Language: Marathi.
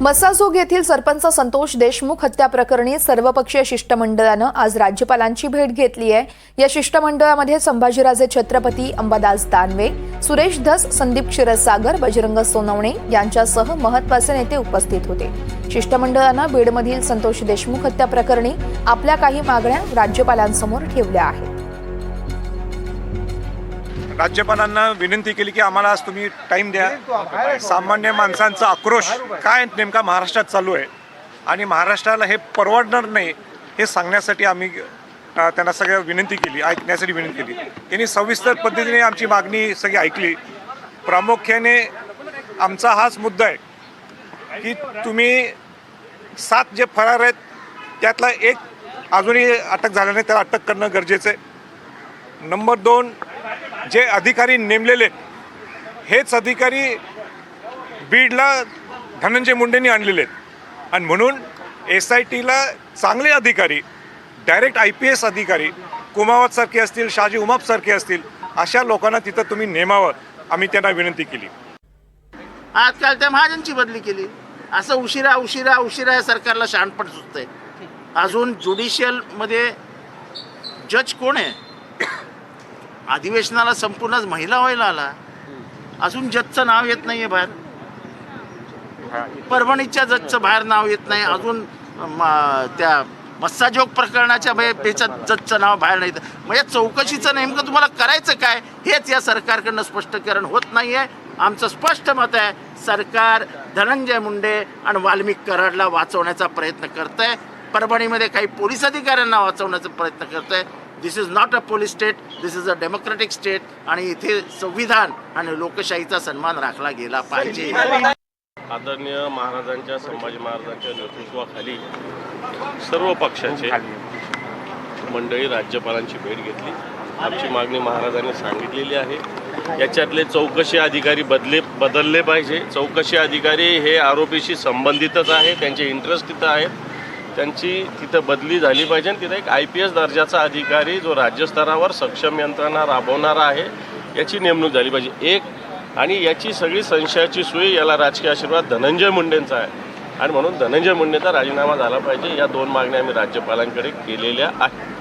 मसाजोग येथील सरपंच संतोष देशमुख हत्या प्रकरणी सर्वपक्षीय शिष्टमंडळानं आज राज्यपालांची भेट घेतली आहे. या शिष्टमंडळामध्ये संभाजीराजे छत्रपती अंबादास दानवे सुरेश धस संदीप क्षीरसागर बजरंग सोनवणे यांच्यासह महत्त्वाचे नेते उपस्थित होते. शिष्टमंडळानं बीडमधील संतोष देशमुख हत्या प्रकरणी आपल्या काही मागण्या राज्यपालांसमोर ठेवल्या आहेत. राज्यपालांना विनंती केली की आम्हाला आज तुम्ही टाईम द्या. सामान्य माणसांचा आक्रोश काय नेमका महाराष्ट्रात चालू आहे? आणि महाराष्ट्राला हे परवडणार नाही हे सांगण्यासाठी आम्ही त्यांना सगळ्या विनंती केली ऐकण्यासाठी विनंती केली. त्यांनी सविस्तर पद्धतीने आमची मागणी सगळी ऐकली. प्रामुख्याने आमचा हाच मुद्दा आहे की तुम्ही सात जे फरार आहेत त्यातला एक अजूनही अटक झाला नाही त्याला अटक करणं गरजेचं आहे. नंबर दोन जे अधिकारी नेमलेले आहेत, हेच अधिकारी बीडला धनंजय मुंडेंनी आणलेले आहेत. आणि म्हणून एस आय टीला चांगले अधिकारी डायरेक्ट आय पी एस अधिकारी कुमावतसारखे असतील शाजी उमापसारखे असतील अशा लोकांना तिथं तुम्ही नेमावं आम्ही त्यांना विनंती केली. आजकाल त्या महाजनची बदली केली. असं उशिरा उशिरा उशिरा या सरकारला शहाणपण सुचतंय अजून ज्युडिशियलमध्ये जज कोण आहे? अधिवेशनाला संपूर्णच महिला व्हायला आला. अजून जजचं नाव येत नाहीये बाहेर. परभणीच्या जजचं बाहेर नाव येत नाही. अजून म, त्या मस्साजोग प्रकरणाच्या बाहेर जजचं नाव बाहेर नाही. म्हणजे चौकशीचं नेमकं तुम्हाला करायचं काय? हेच या सरकारकडनं स्पष्टीकरण होत नाही आहे आमचं स्पष्ट मत आहे सरकार धनंजय मुंडे आणि वाल्मिक कराडला वाचवण्याचा प्रयत्न करत आहे परभणीमध्ये काही पोलीस अधिकाऱ्यांना वाचवण्याचा प्रयत्न करत आहे this is not a police state this is a democratic state आणि इथे संविधान आणि लोकशाहीचा सन्मान राखला गेला पाहिजे. आदरणीय महाराजांच्या संभाजी महाराजांच्या नेतृत्वाखाली सर्व पक्षाचे मंडळी राज्यपालांची भेट घेतली. आमची मागणी महाराजांनी सांगितलेली आहे. याच्यातले चौकशी अधिकारी बदले बदलले पाहिजे. चौकशी अधिकारी हे आरोपीशी संबंधितच आहे त्यांचे इंटरेस्ट तिथं आहेत. त्यांची तिथं बदली झाली पाहिजे. आणि तिथं एक आय पी एस दर्जाचा अधिकारी जो राज्यस्तरावर सक्षम यंत्रणा राबवणारा आहे याची नेमणूक झाली पाहिजे. एक आणि याची सगळी संशयाची सुई याला राजकीय आशीर्वाद धनंजय मुंडेंचा आहे. आणि म्हणून धनंजय मुंडेचा राजीनामा झाला पाहिजे. या दोन मागण्या आम्ही राज्यपालांकडे केलेल्या आहेत.